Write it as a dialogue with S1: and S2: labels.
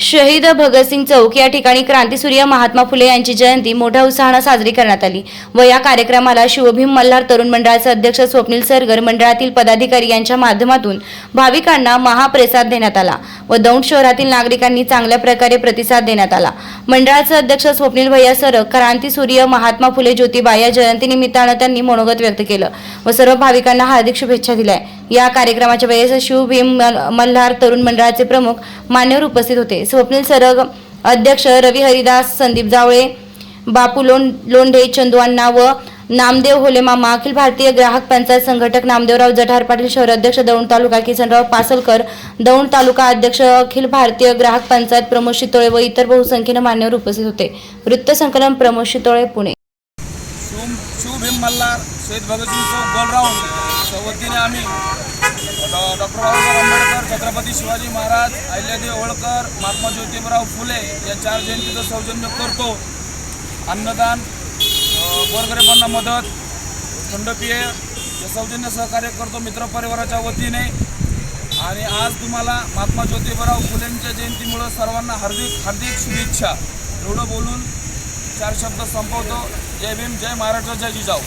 S1: शहीद भगतसिंग चौक या ठिकाणी क्रांतीसूर्य महात्मा फुले यांची जयंती मोठ्या उत्साहानं साजरी करण्यात आली व या कार्यक्रमाला शिवभीम मल्हार तरुण मंडळाचे अध्यक्ष स्वप्नील सरगर मंडळातील पदाधिकारी यांच्या माध्यमातून भाविकांना महाप्रसाद देण्यात आला. व दौंड शहरातील नागरिकांनी चांगल्या प्रकारे प्रतिसाद देण्यात आला. मंडळाचे अध्यक्ष स्वप्नील भैया सरग क्रांतीसूर्य महात्मा फुले ज्योतिबा या जयंतीनिमित्तानं त्यांनी मनोगत व्यक्त केलं व सर्व भाविकांना हार्दिक शुभेच्छा दिल्या. या कार्यक्रमाच्या वेळेस शिवभीम मल- मल्हार तरुण मंडळाचे प्रमुख मान्यवर उपस्थित होते. स्वप्नील सरग अध्यक्ष रवी हरिदास संदीप जावळे बापू लों लोंढे चंदू अण्णा व नामदेव होलेमामा अखिल भारतीय ग्राहक पंचायत संघटक नामदेवराव जठार पाटील शहर अध्यक्ष दौंड तालुका किसनराव पासलकर दौंड तालुका अध्यक्ष अखिल भारतीय ग्राहक पंचायत प्रमोद शितोळे व इतर बहुसंख्येने मान्यवर उपस्थित होते. वृत्त संकलन प्रमोद शितोळे पुणे.
S2: मल्हार शहीद भगतसिंग चौक गोलराऊंडच्या वतीने आम्ही डॉक्टर बाबासाहेब आंबेडकर छत्रपती शिवाजी महाराज अहिल्यादेवी होळकर महात्मा ज्योतिबराव फुले या चार जयंतीचं सौजन्य करतो. अन्नदान गोरगरिबांना मदत खंडपीय हे सौजन्य सहकार्य करतो मित्रपरिवाराच्या वतीने. आणि आज तुम्हाला महात्मा ज्योतिबराव फुलेंच्या जयंतीमुळं सर्वांना हार्दिक हार्दिक शुभेच्छा. एवढं बोलून चार शब्द संपवतो. जय भीम जय महाराष्ट्र जय जिजाऊ.